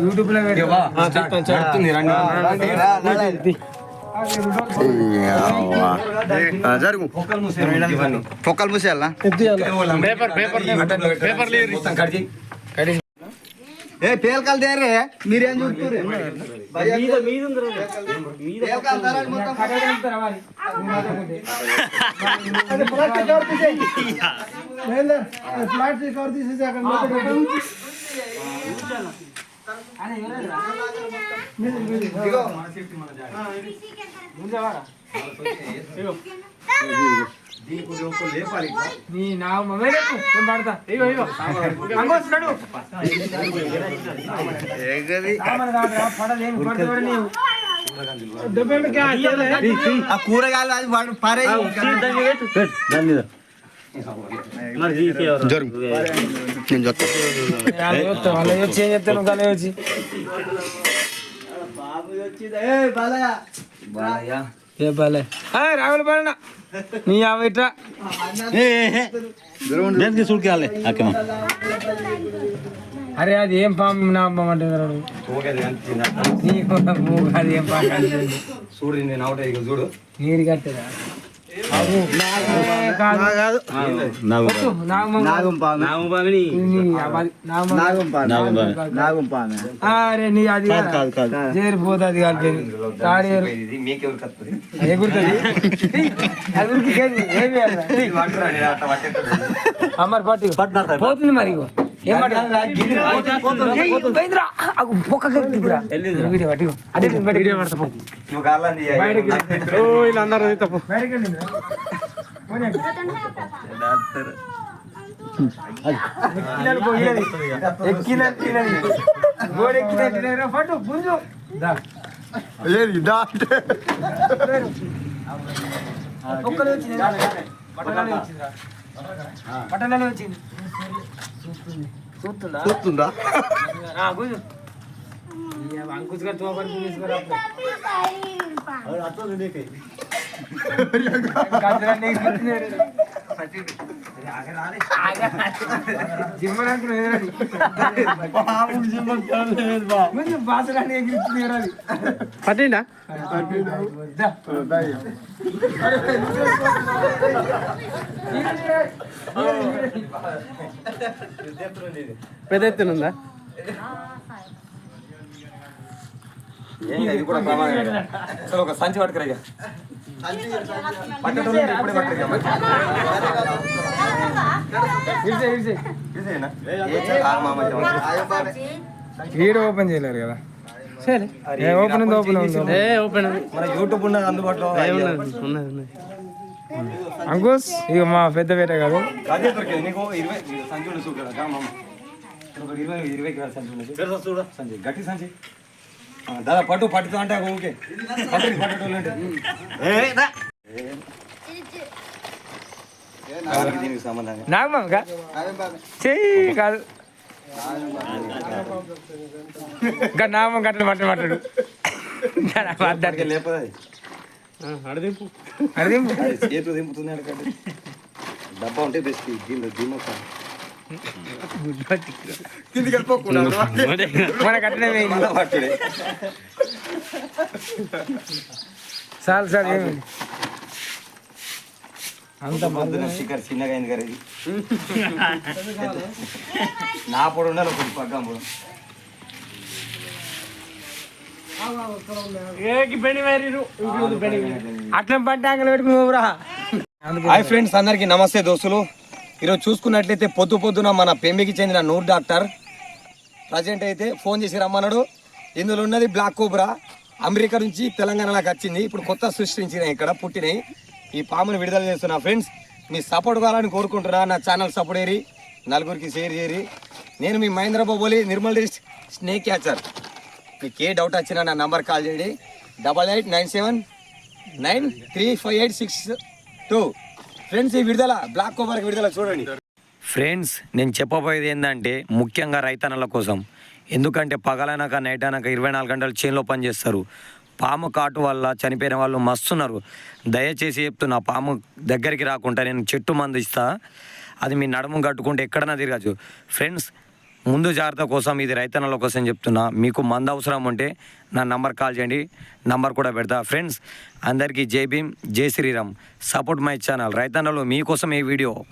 యూట్యూబ్లో జరుగు. పొక్కలు మూసేయాలా. ఏ పేలకాలు తేరే. మీరేం చూస్తున్నారు నీ నా నేను పడతా. ఇగో ఇగో పడలేను, కూడా నీవు. ఆ కూరగాయలు అది వాడు పారే జరుగు నేను చెప్తాను వచ్చి ఏ బాలే రావుల బాలన నీ ఇట్రా అరే అది ఏం పాము నా అంటే నీకు అది ఏం పాము. చూడు నేను అవుట్ చూడు. నీరు కట్టేదా? చేరిపోతుంది అది పట్టు పోతుంది మరి పట్టు? ఏయ్, పోయిందిరా. అగు, పొక్కకి ఎక్కుతుందిరా. వీడియో పట్టు, ఇగో. అదే వీడియో పడతా పో. నువ్వు కాళ్ళని బయటికి వెళ్ళి. ఓ, వీళ్ళందరూ అయితే పో. బయటికి వెళ్ళిందిరా. పోనీ. ఎక్కినాను పో, ఏది? పుంజు. దా. ఒక్కడే వచ్చింది పట్టణాలే వచ్చింది చూస్తుందా? చూస్తుందా? కూర్చో. అంకుష్ గారు తోపని తీసుకురా. ఎగిరిస్తున్నారు పట్టిండా పెద్ద ఎత్తున ఉందా ఇది కూడా ప్రమాదమే. అసలు ఒక సంచి పట్టుకురా ఇక. పట్టేటోళ్ళు ఉంటే ఇప్పుడే పట్టుకురా వీడియో ఓపెన్ చేయలేరు కదా. ఓపెన్ ఉంది ఓపెన్ ఉంది ఏ ఓపెన్ మన యూట్యూబ్ ఉన్నది అందుబాటులో. ఉన్నది ఉన్నది ఉన్నది. అంకుష్ ఇక మా పెద్ద పేట కాదు. గట్టి సంచి దాదా పట్టు పట్టుతా అంటే ఓకే. పట్టు అంటే దానికి దీనికి సంబంధం నాగమ్మ చెయ్యి కాదు. పట్టలు పట్టాడు అద్దరికి లేపది అడదింపు అది చేతులు దింపుతుంది డబ్బా ఉంటే బెస్ట్ దీనిలో దీమో మన కట్టడం వేయింది పట్టుడే చాలు సార్ ఏమి అంత పొద్దున స్టిక్కర్ చిన్నగా అయింది కదా ఇది. నా పొడి ఉండాలి ఒకటి పక్కన పొడి. అట్లా పట్టి అంగలు పెట్టుకుని పోవురా. హాయ్ ఫ్రెండ్స్ అందరికీ నమస్తే దోస్తులు. ఈరోజు చూసుకున్నట్లయితే పొద్దు పొద్దున మన పెంబికి చెందిన నూర్ డాక్టర్. ప్రజెంట్ అయితే ఫోన్ చేసి రమ్మన్నాడు. ఇందులో ఉన్నది బ్లాక్ కోబ్రా. అమెరికా నుంచి తెలంగాణలోకి వచ్చింది. ఇప్పుడు కొత్త సృష్టించినాయి ఇక్కడ పుట్టినాయి. ఈ పామును విడుదల చేస్తున్నా ఫ్రెండ్స్. మీ సపోర్ట్ కావాలని కోరుకుంటున్నా. నా ఛానల్ సపోర్ట్ ఏరి నలుగురికి షేర్ చేయరి నేను మీ Mahendra Baboli Nirmal dist snake catcher. మీకు ఏ డౌట్ వచ్చినా నా నంబర్ కాల్ చేయండి. Double eight nine seven nine three five eight six two. Friends ఈ విడుదల బ్లాక్ ఓవర్కి విడుదల చూడండి. ఫ్రెండ్స్ నేను చెప్పబోయేది ఏంటంటే ముఖ్యంగా రైతన్నల కోసం. ఎందుకంటే పగలనక నైట్ అనక ఇరవై నాలుగు గంటలు చేనులో పనిచేస్తారు. పాము కాటు వల్ల చనిపోయిన వాళ్ళు మస్తున్నారు. దయచేసి చెప్తున్నా పాము దగ్గరికి రాకుండా నేను చెట్టు మందు ఇస్తా. అది మీ నడుము కట్టుకుంటే ఎక్కడన్నా తిరగచ్చు. ఫ్రెండ్స్ ముందు జాగ్రత్త కోసం ఇది రైతన్నల కోసం చెప్తున్నా. మీకు మంద అవసరం ఉంటే నా నంబర్ కాల్ చేయండి. నంబర్ కూడా పెడతా. ఫ్రెండ్స్ అందరికీ జై భీమ్ జై శ్రీరామ్. సపోర్ట్ మై ఛానల్ రైతన్నలు మీకోసం ఈ వీడియో.